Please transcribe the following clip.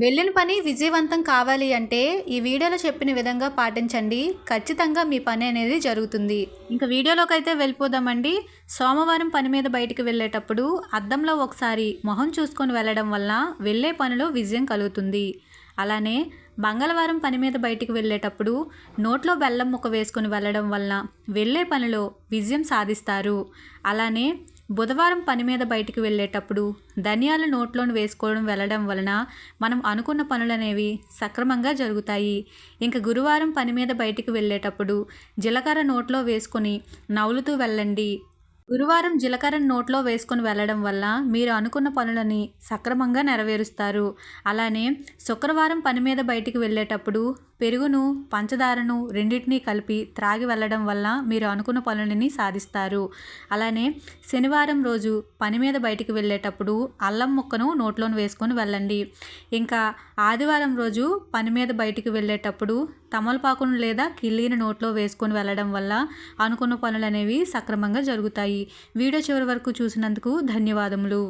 వెళ్ళిన పని విజయవంతం కావాలి అంటే ఈ వీడియోలో చెప్పిన విధంగా పాటించండి. ఖచ్చితంగా మీ పని అనేది జరుగుతుంది. ఇంకా వీడియోలోకి అయితే వెళ్ళిపోదామండి. సోమవారం పని మీద బయటికి వెళ్ళేటప్పుడు అద్దంలో ఒకసారి మొహం చూసుకొని వెళ్ళడం వల్ల వెళ్ళే పనిలో విజయం కలుగుతుంది. అలానే మంగళవారం పని మీద బయటికి వెళ్ళేటప్పుడు నోట్లో బెల్లం ముక్క వేసుకొని వెళ్ళడం వల్ల వెళ్ళే పనిలో విజయం సాధిస్తారు. అలానే బుధవారం పని మీద బయటికి వెళ్ళేటప్పుడు ధనియాలు నోట్లోని వేసుకోవడం వెళ్ళడం వలన మనం అనుకున్న పనులు అనేవి సక్రమంగా జరుగుతాయి. ఇంకా గురువారం పని మీద బయటికి వెళ్ళేటప్పుడు జీలకర్ర నోట్లో వేసుకొని నవ్వులుతూ వెళ్ళండి. గురువారం జీలకర్ర నోట్లో వేసుకొని వెళ్ళడం వల్ల మీరు అనుకున్న పనులని సక్రమంగా నెరవేరుస్తారు. అలానే శుక్రవారం పని మీద బయటికి వెళ్ళేటప్పుడు పెరుగును పంచదారను రెండింటినీ కలిపి త్రాగి వెళ్ళడం వల్ల మీరు అనుకున్న పనులని సాధిస్తారు. అలానే శనివారం రోజు పని మీద బయటికి వెళ్ళేటప్పుడు అల్లం ముక్కను నోట్లోని వేసుకొని వెళ్ళండి. ఇంకా ఆదివారం రోజు పని మీద బయటికి వెళ్ళేటప్పుడు తమలపాకును లేదా కిల్లీని నోట్లో వేసుకొని వెళ్ళడం వల్ల అనుకున్న పనులు అనేవి సక్రమంగా జరుగుతాయి. వీడియో చివరి వరకు చూసినందుకు ధన్యవాదములు.